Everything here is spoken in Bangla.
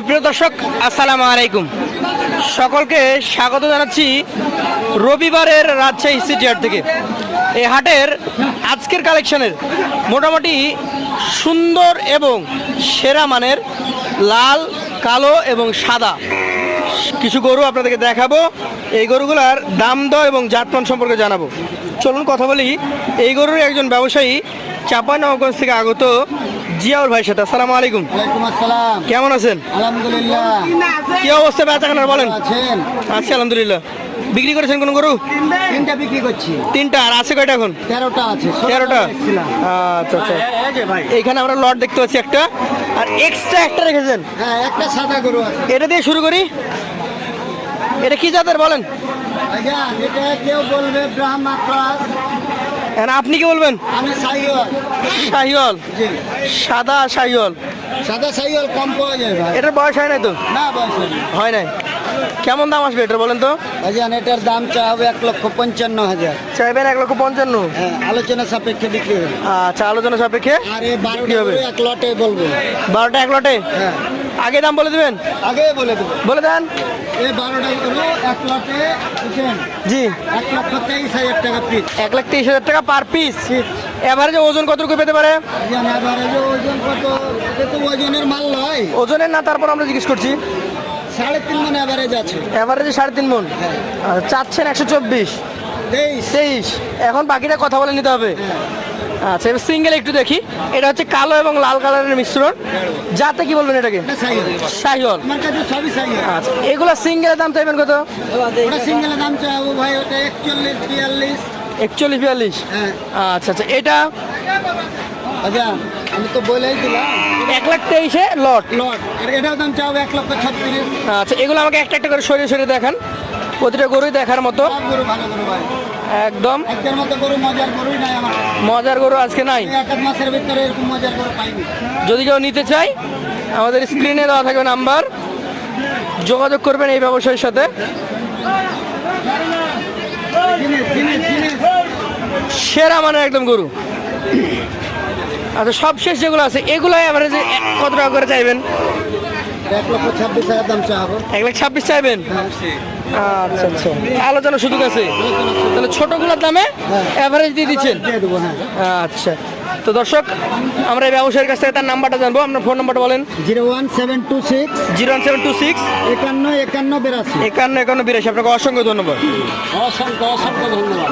সুপ্রিয় দর্শক, আসসালামু আলাইকুম। সকলকে স্বাগত জানাচ্ছি রবিবারের রাজশাহী সিটি হাট থেকে। এই হাটের আজকের কালেকশনের মোটামুটি সুন্দর এবং সেরা মানের লাল, কালো এবং সাদা কিছু গরু আপনাদেরকে দেখাবো। এই গরুগুলার দাম দর এবং জাতমান সম্পর্কে জানাব। চলুন কথা বলি। এই গরুর একজন ব্যবসায়ী চাঁপানগঞ্জ থেকে আগত জিয়াউল ভাই সাথে আসসালামু আলাইকুম। আসসালাম। কেমন আছেন? আলহামদুলিল্লাহ। কি অবস্থা বেচা কেনার বলেন। আছেন? আছি আলহামদুলিল্লাহ। বিক্রি করেছেন কোন গরু? তিনটা বিক্রি করছি। তিনটা আর আছে কয়টা এখন? তেরোটা আছে তেরোটা। আচ্ছা আচ্ছা। এইখানে আমরা লট দেখতে পাচ্ছি একটা আর এক্সট্রা একটা রেখেছেন? হ্যাঁ একটা সাদা গরু আছে। এটা দিয়ে শুরু করি? এটা কি জাতের বলেন? আচ্ছা এটা কেউ বলবে ব্রাহ্মা আপনি কি বলবেন? সাদা শাহিওয়াল সাদা কম পাওয়া যায় এটার বয়স হয় নাই তো? না বয়স হয় নাই। কেমন দাম আসবে এটা বলেন তো? এটার দাম চা হবে এক লক্ষ পঞ্চান্ন হাজার। চাইবেন এক লক্ষ পঞ্চান্ন? হ্যাঁ আলোচনা সাপেক্ষে বিক্রি হবে। আচ্ছা আলোচনা সাপেক্ষে আর বারোটা হবে। এক লটে বলব। বারোটা এক লটে? হ্যাঁ। আগে দাম বলে দিবেন? আগে বলে দেবো বলে দেন। এই বারোটা গরু এক লটে জি। এক লক্ষ তেইশ হাজার টাকা পিস এক লাখ তেইশ হাজার টাকা পার পিস এভারেজে ওজন কতটুকু পেতে পারে? ওজন কত? ওজনের মাল নয়। ওজনের না তারপর আমরা জিজ্ঞেস করছি। সাড়ে তিন মন অ্যাভারেজ আছে। এভারেজে সাড়ে তিন মন। হ্যাঁ। চাচ্ছেন একশো চব্বিশ। তেইশ। তেইশ। এখন বাকিটা কথা বলে নিতে হবে। আচ্ছা এবার সিঙ্গেল একটু দেখি। এটা হচ্ছে কালো এবং লাল কালারের মিশ্রণ। যাতে কি বলবেন এটাকে? সাইজ আচ্ছা এগুলো সিঙ্গেলের দাম চাইবেন কত? সিঙ্গেলের দাম চাবো ভাই ওটা একচল্লিশ বিয়াল্লিশ। একচল্লিশ বিয়াল্লিশ? হ্যাঁ। আচ্ছা আচ্ছা এটা আচ্ছা আমি তো বলেই দিলাম। এক লাখ তেইশে লট। লট। এটার দাম চাবো এক লক্ষ ছত্রিশ। আচ্ছা এগুলো আমাকে একটা একটা করে সরিয়ে সরিয়ে দেখান। প্রতিটা গরুই দেখার মতো। একদম। একদের মতো গরু মজার গরু আজকে নাই। যদি কেউ নিতে চাই আমাদের স্ক্রিনে দেওয়া থাকবে নাম্বার। যোগাযোগ করবেন এই ব্যবসায়ীর সাথে। সেরা মানে একদম গরু। আচ্ছা সবশেষ যেগুলো আছে এগুলো এভারেজে কত টাকা করে চাইবেন? এক লক্ষ ছাব্বিশ হাজার দাম চাবো এক লাখ ছাব্বিশ চাইবেন? আচ্ছা আচ্ছা। আলোচনা সুযোগ আছে? তাহলে ছোটগুলোর দামে অ্যাভারেজ দিয়ে দিচ্ছেন? হ্যাঁ। আচ্ছা। তো দর্শক আমরা এই ব্যবসায়ীর কাছ থেকে তার নাম্বারটা জানব। আপনার ফোন নাম্বারটা বলেন। Zero one seven two six zero one seven two six একান্ন একান্ন বিরাশি। একান্ন একান্ন বিরাশি। আপনাকে অসংখ্য ধন্যবাদ। অসংখ্য অসংখ্য ধন্যবাদ।